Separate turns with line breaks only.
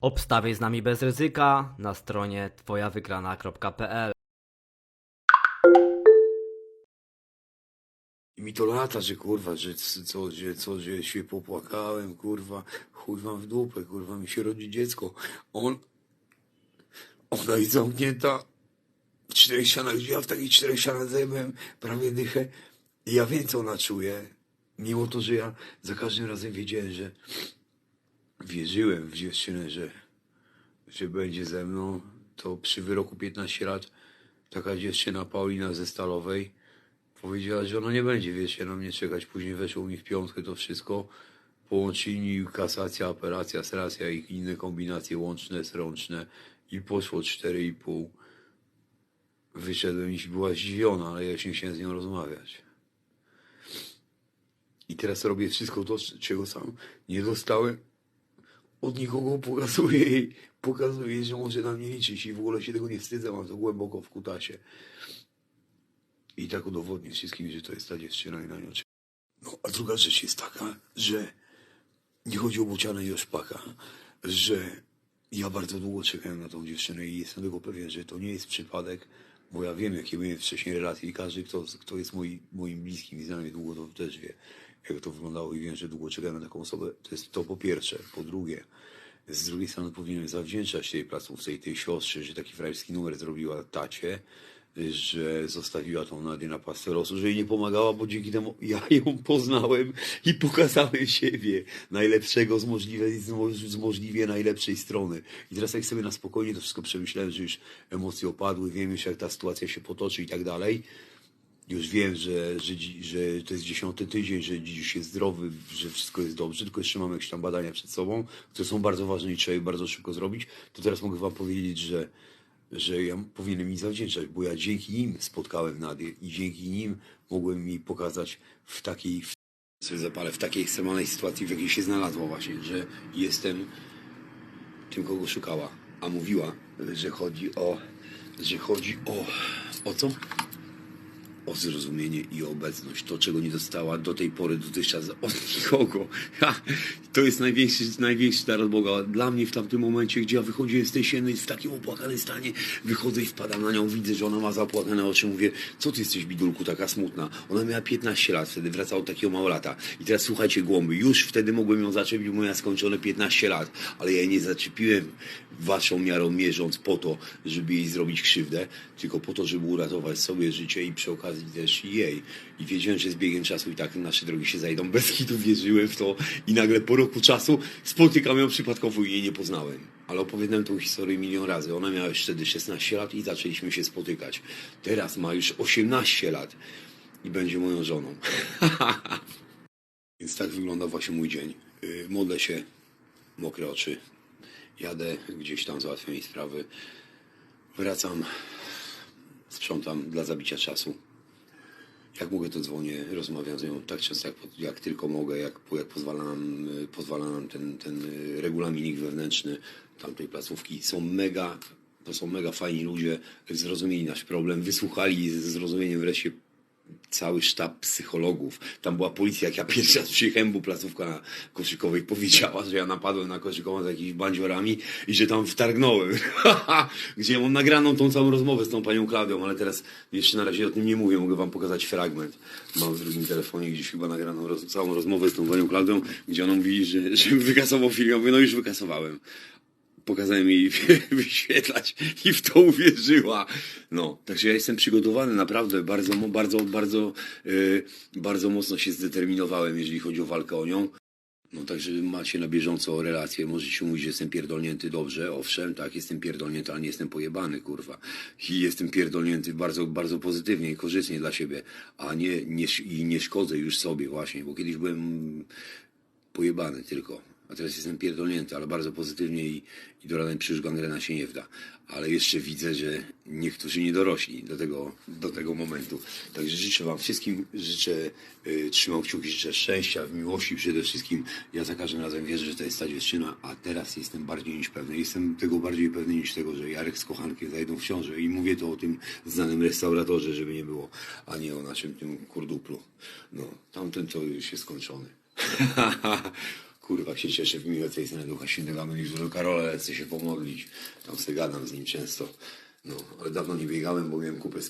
Obstawiaj z nami bez ryzyka na stronie twojawygrana.pl
I mi to lata, że kurwa, że co, że, co, że się popłakałem, kurwa, chuj wam w dupę, kurwa, mi się rodzi dziecko. On, ona jest zamknięta w czterech ścianach, ja w takich czterech ścianach zajmowałem prawie dychę. I ja wiem, co ona czuje. Mimo to, że ja za każdym razem wiedziałem, że wierzyłem w dziewczynę, że, że będzie ze mną, to przy wyroku 15 lat taka dziewczyna Paulina ze Stalowej Powiedziała, że ona nie będzie wiecznie na mnie czekać. Później weszło mi w piątkę to wszystko. Połączyli kasacja, operacja, seracja i inne kombinacje łączne, srączne. I poszło 4,5. Wyszedłem i była zdziwiona, ale ja już nie chciałem z nią rozmawiać. I teraz robię wszystko to, czego sam nie dostałem. Od nikogo pokazuję jej, że może na mnie liczyć i w ogóle się tego nie wstydzę, mam to głęboko w kutasie. I tak udowodnię wszystkim, że to jest ta dziewczyna i na nią. No, a druga rzecz jest taka, że nie chodzi o Bociana i o Szpaka, że ja bardzo długo czekałem na tą dziewczynę i jestem tego pewien, że to nie jest przypadek, bo ja wiem, jakie były wcześniej relacje i każdy, kto, kto jest moi, moim bliskim i zna mnie długo, to też wie, jak to wyglądało i wiem, że długo czekałem na taką osobę. To jest to po pierwsze. Po drugie, z drugiej strony powinienem zawdzięczać tej placówce i tej siostrze, że taki frajerski numer zrobiła tacie, że zostawiła tą Nadię na pastę losu, że jej nie pomagała, bo dzięki temu ja ją poznałem i pokazałem siebie najlepszego z możliwie, z mo- z możliwie najlepszej strony. I teraz jak sobie na spokojnie to wszystko przemyślałem, że już emocje opadły, wiem już jak ta sytuacja się potoczy i tak dalej. Już wiem, że, że, że to jest dziesiąty tydzień, że dziś jest zdrowy, że wszystko jest dobrze, tylko jeszcze mamy jakieś tam badania przed sobą, które są bardzo ważne i trzeba je bardzo szybko zrobić. To teraz mogę wam powiedzieć, że że ja powinienem im zawdzięczać, bo ja dzięki nim spotkałem Nadię i dzięki nim mogłem mi pokazać w takiej, w, sobie zapalę, w takiej ekstremalnej sytuacji, w jakiej się znalazła właśnie, że jestem tym, kogo szukała, a mówiła, że chodzi o, że chodzi o, o co? O zrozumienie i obecność. To, czego nie dostała do tej pory, dotychczas od nikogo. Ha, to jest największy, największy dar od Boga. Dla mnie w tamtym momencie, gdzie ja wychodziłem z tej sieny w takim opłakanym stanie, wychodzę i wpadam na nią, widzę, że ona ma zapłakane oczy. Mówię, co ty jesteś, bidulku, taka smutna? Ona miała 15 lat, wtedy wracała od takiego małolata. I teraz słuchajcie, głąby, już wtedy mogłem ją zaczepić, bo miała skończone 15 lat, ale ja jej nie zaczepiłem waszą miarą mierząc po to, żeby jej zrobić krzywdę, tylko po to, żeby uratować sobie życie i przy okazji też jej. I wiedziałem, że z biegiem czasu i tak nasze drogi się zajdą. Bez hitu wierzyłem w to i nagle po roku czasu spotykam ją przypadkowo i jej nie poznałem. Ale opowiadałem tą historię milion razy. Ona miała już wtedy 16 lat i zaczęliśmy się spotykać. Teraz ma już 18 lat i będzie moją żoną. Więc tak wygląda właśnie mój dzień. Yy, Modlę się, mokre oczy. Jadę gdzieś tam, załatwiam jej sprawy. Wracam, sprzątam dla zabicia czasu. Jak mogę, to dzwonię, rozmawiam z nią tak często, jak, jak tylko mogę, jak, jak pozwala nam, y, pozwala nam ten, ten y, regulaminik wewnętrzny tamtej placówki. Są mega, to są mega fajni ludzie, zrozumieli nasz problem, wysłuchali ze zrozumieniem wreszcie cały sztab psychologów. Tam była policja, jak ja pierwszy raz przyjechałem, bo placówka Koszykowej powiedziała, że ja napadłem na Koszykową z jakimiś bandziorami i że tam wtargnąłem. Gdzie mam nagraną tą całą rozmowę z tą panią Klaudią, ale teraz jeszcze na razie o tym nie mówię, mogę wam pokazać fragment. Mam w drugim telefonie gdzieś chyba nagraną roz, całą rozmowę z tą panią Klaudią, gdzie ona mówi, że, że wykasował film. Ja mówię, no już wykasowałem pokazałem jej wyświetlać i w to uwierzyła. No, także ja jestem przygotowany, naprawdę bardzo, bardzo, bardzo, yy, bardzo mocno się zdeterminowałem, jeżeli chodzi o walkę o nią. No, także macie na bieżąco relacje, możecie mówić, że jestem pierdolnięty dobrze, owszem, tak, jestem pierdolnięty, ale nie jestem pojebany, kurwa. I jestem pierdolnięty bardzo, bardzo pozytywnie i korzystnie dla siebie, a nie, nie, i nie szkodzę już sobie właśnie, bo kiedyś byłem pojebany tylko. A teraz jestem pierdolnięty, ale bardzo pozytywnie i, i do ranem przyjuż gangrena się nie wda. Ale jeszcze widzę, że niektórzy nie dorośli do tego, do tego momentu. Także życzę Wam wszystkim, życzę, y, kciuki, życzę szczęścia, w miłości przede wszystkim. Ja za każdym razem wierzę, że to jest ta dziewczyna, a teraz jestem bardziej niż pewny. Jestem tego bardziej pewny niż tego, że Jarek z kochankiem zajdą w ciążę. I mówię to o tym znanym restauratorze, żeby nie było, a nie o naszym tym kurduplu. No, tamten to już jest skończony. Kurwa się cieszę w miłe tej strony Ducha Świętego, Amen, że do Karola lecę się pomodlić. Tam se gadam z nim często. No, ale dawno nie biegałem, bo miałem kupę